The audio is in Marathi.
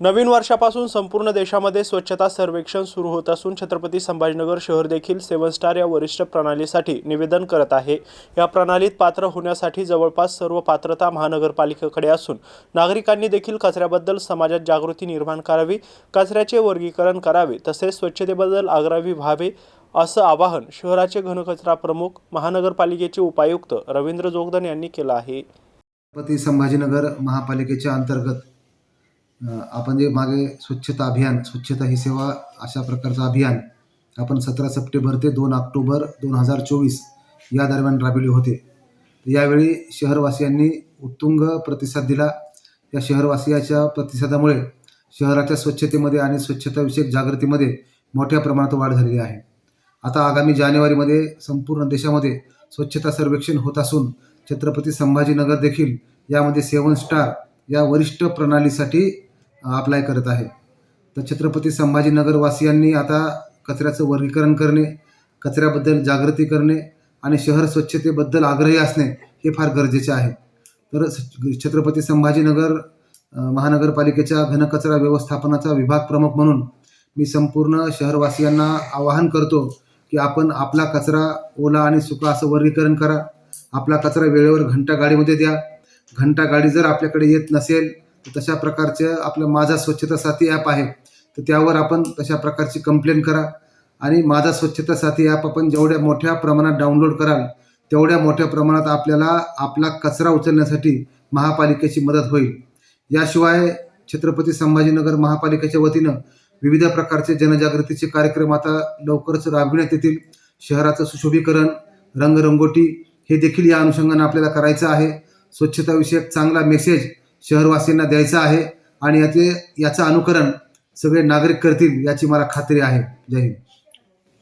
नवीन वर्षापासून संपूर्ण देशामध्ये स्वच्छता सर्वेक्षण सुरू होत असून छत्रपती संभाजीनगर शहर देखील सेवन स्टार या वरिष्ठ प्रणालीसाठी निवेदन करत आहे. या प्रणालीत पात्र होण्यासाठी जवळपास सर्व पात्रता महानगरपालिकेकडे असून नागरिकांनी देखील कचऱ्याबद्दल समाजात जागृती निर्माण करावी कचऱ्याचे वर्गीकरण करावे तसेच स्वच्छतेबद्दल आग्रही व्हावे असं आवाहन शहराचे घनकचरा प्रमुख महानगरपालिकेचे उपायुक्त रवींद्र जोगदन यांनी केलं आहे. छत्रपती संभाजीनगर महापालिकेच्या अंतर्गत आपण जे मागे स्वच्छता अभियान स्वच्छता ही सेवा अशा प्रकारचं अभियान आपण सतरा सप्टेंबर ते दोन ऑक्टोबर दोन हजार चोवीस या दरम्यान राबविले होते. यावेळी शहरवासियांनी उत्तुंग प्रतिसाद दिला. या शहरवासियाच्या प्रतिसादामुळे शहराच्या स्वच्छतेमध्ये आणि स्वच्छताविषयक जागृतीमध्ये मोठ्या प्रमाणात वाढ झालेली आहे. आता आगामी जानेवारीमध्ये संपूर्ण देशामध्ये स्वच्छता सर्वेक्षण होत असून छत्रपती संभाजीनगर देखील यामध्ये सेवन स्टार या वरिष्ठ प्रणालीसाठी अप्लाय करत आहे. तर छत्रपती संभाजीनगर वासियांनी आता कचऱ्याचं वर्गीकरण करणे कचऱ्याबद्दल जागृती करणे आणि शहर स्वच्छतेबद्दल आग्रही असणे हे फार गरजेचे आहे. तर छत्रपती संभाजीनगर महानगरपालिकेच्या घनकचरा व्यवस्थापनाचा विभाग प्रमुख म्हणून मी संपूर्ण शहरवासियांना आवाहन करतो की आपण आपला कचरा ओला आणि सुका असं वर्गीकरण करा. आपला कचरा वेळेवर घंटा गाडीमध्ये द्या. घंटा गाडी जर आपल्याकडे येत नसेल तशा प्रकारचं आपलं माझा स्वच्छता साथी ॲप आहे. तर त्यावर आपण तशा प्रकारची कंप्लेंट करा. आणि माझा स्वच्छता साथी ॲप आपण जेवढ्या मोठ्या प्रमाणात डाउनलोड कराल तेवढ्या मोठ्या प्रमाणात आपल्याला आपला कचरा उचलण्यासाठी महापालिकेची मदत होईल. याशिवाय छत्रपती संभाजीनगर महापालिकेच्या वतीनं विविध प्रकारचे जनजागृतीचे कार्यक्रम आता लवकरच राबविण्यात येतील. शहराचं सुशोभीकरण रंगरंगोटी हे देखील या अनुषंगानं आपल्याला करायचं आहे. स्वच्छताविषयक चांगला मेसेज शहरवासियांना द्यायचा आहे आणि याचे याचं अनुकरण सगळे नागरिक करतील याची मला खात्री आहे. जय हिंद.